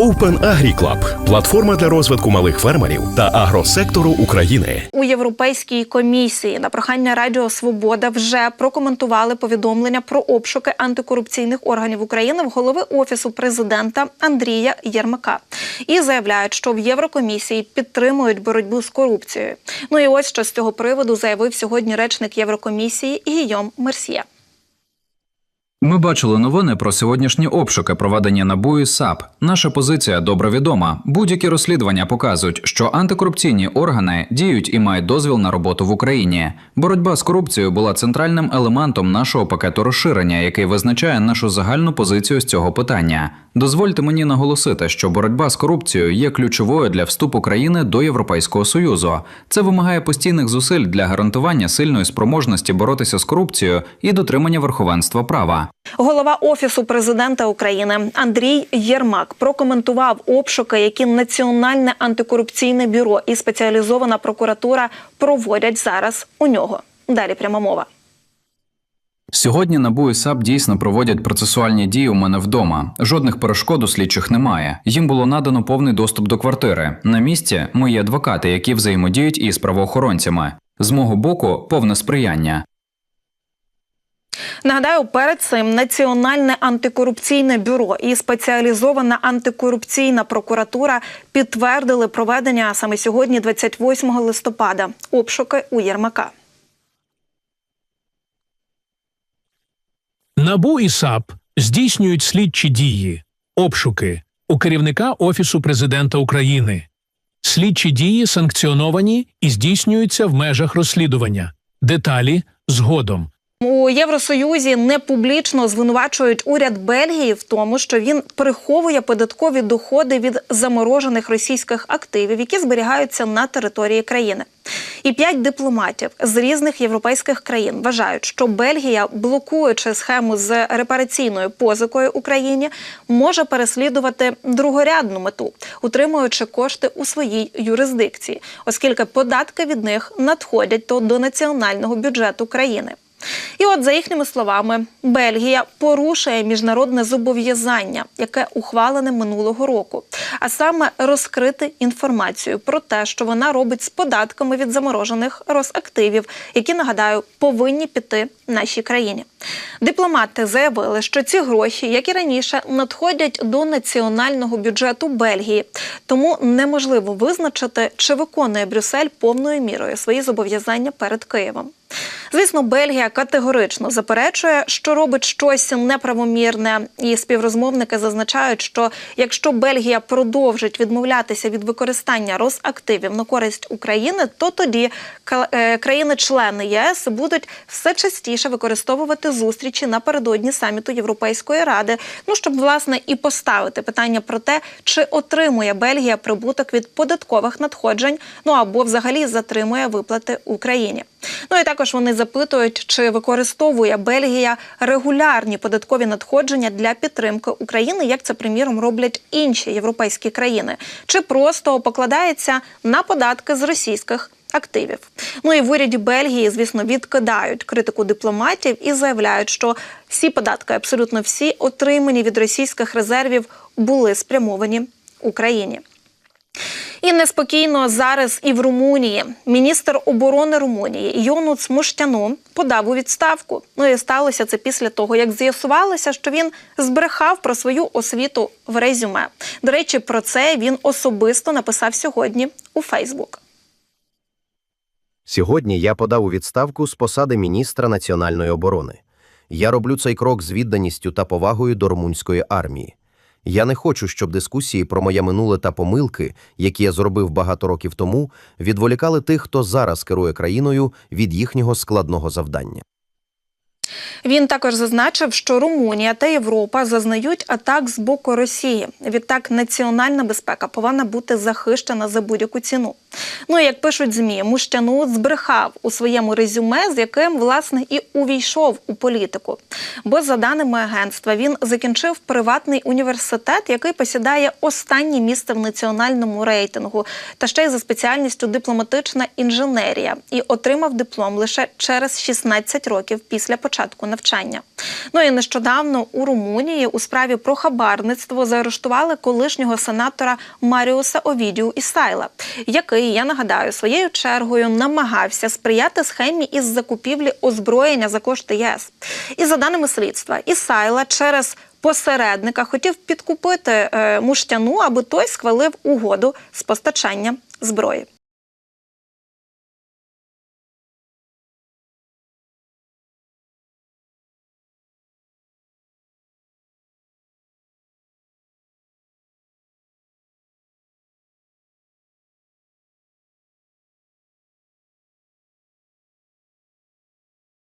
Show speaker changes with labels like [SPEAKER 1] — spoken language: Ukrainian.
[SPEAKER 1] Open Agri Club – платформа для розвитку малих фермерів та агросектору України.
[SPEAKER 2] У Європейській комісії на прохання Радіо Свобода вже прокоментували повідомлення про обшуки антикорупційних органів України в голови офісу президента Андрія Єрмака і заявляють, що в Єврокомісії підтримують боротьбу з корупцією. Ну і ось що з цього приводу заявив сьогодні речник Єврокомісії Гійом Мерсьє.
[SPEAKER 3] Ми бачили новини про сьогоднішні обшуки, проведені НАБУ і САП. Наша позиція добре відома. Будь-які розслідування показують, що антикорупційні органи діють і мають дозвіл на роботу в Україні. Боротьба з корупцією була центральним елементом нашого пакету розширення, який визначає нашу загальну позицію з цього питання. Дозвольте мені наголосити, що боротьба з корупцією є ключовою для вступу країни до Європейського союзу. Це вимагає постійних зусиль для гарантування сильної спроможності боротися з корупцією і дотримання верховенства права.
[SPEAKER 2] Голова офісу президента України Андрій Єрмак прокоментував обшуки, які Національне антикорупційне бюро і спеціалізована прокуратура проводять зараз у нього. Далі пряма мова.
[SPEAKER 3] Сьогодні НАБУ і САП дійсно проводять процесуальні дії у мене вдома. Жодних перешкод у слідчих немає. Їм було надано повний доступ до квартири. На місці мої адвокати, які взаємодіють із правоохоронцями. З мого боку, повне сприяння.
[SPEAKER 2] Нагадаю, перед цим Національне антикорупційне бюро і спеціалізована антикорупційна прокуратура підтвердили проведення саме сьогодні, 28 листопада, обшуки у Єрмака.
[SPEAKER 4] НАБУ і САП здійснюють слідчі дії, обшуки у керівника Офісу президента України. Слідчі дії санкціоновані і здійснюються в межах розслідування. Деталі згодом.
[SPEAKER 2] У Євросоюзі непублічно звинувачують уряд Бельгії в тому, що він приховує податкові доходи від заморожених російських активів, які зберігаються на території країни. І п'ять дипломатів з різних європейських країн вважають, що Бельгія, блокуючи схему з репараційною позикою Україні, може переслідувати другорядну мету, утримуючи кошти у своїй юрисдикції, оскільки податки від них надходять то до національного бюджету країни. І от, за їхніми словами, Бельгія порушує міжнародне зобов'язання, яке ухвалене минулого року, а саме розкрити інформацію про те, що вона робить з податками від заморожених Росактивів, які нагадаю повинні піти нашій країні. Дипломати заявили, що ці гроші, як і раніше, надходять до національного бюджету Бельгії, тому неможливо визначити, чи виконує Брюссель повною мірою свої зобов'язання перед Києвом. Звісно, Бельгія категорично заперечує, що робить щось неправомірне, і співрозмовники зазначають, що якщо Бельгія продовжить відмовлятися від використання Росактивів на користь України, то тоді е, країни-члени ЄС будуть все частіше використовувати зустрічі напередодні саміту Європейської ради. Ну щоб власне і поставити питання про те, чи отримує Бельгія прибуток від податкових надходжень, ну або взагалі затримує виплати Україні. Ну і також вони запитують, чи використовує Бельгія регулярні податкові надходження для підтримки України, як це приміром роблять інші європейські країни, чи просто покладається на податки з російських. Активів, ну і в уряді Бельгії, звісно, відкидають критику дипломатів і заявляють, що всі податки, абсолютно всі, отримані від російських резервів, були спрямовані Україні. І неспокійно зараз і в Румунії міністр оборони Румунії Йонуц Муштяну подав у відставку. Ну і сталося це після того, як з'ясувалося, що він збрехав про свою освіту в резюме. До речі, про це він особисто написав сьогодні у Фейсбук.
[SPEAKER 5] Сьогодні я подав у відставку з посади міністра національної оборони. Я роблю цей крок з відданістю та повагою до румунської армії. Я не хочу, щоб дискусії про моє минуле та помилки, які я зробив багато років тому, відволікали тих, хто зараз керує країною від їхнього складного завдання.
[SPEAKER 2] Він також зазначив, що Румунія та Європа зазнають атак з боку Росії. Відтак, національна безпека повинна бути захищена за будь-яку ціну. Ну як пишуть змі, Мущану збрехав у своєму резюме, з яким власне і увійшов у політику. Бо, за даними агентства, він закінчив приватний університет, який посідає останнє місце в національному рейтингу, та ще й за спеціальністю дипломатична інженерія, і отримав диплом лише через 16 років після початку навчання. Ну і нещодавно у Румунії у справі про хабарництво заарештували колишнього сенатора Маріуса Овідію Ісайла, який, я нагадаю, своєю чергою намагався сприяти схемі із закупівлі озброєння за кошти ЄС. І за даними слідства, Ісайла через посередника хотів підкупити е, муштяну, аби той схвалив угоду з постачання зброї.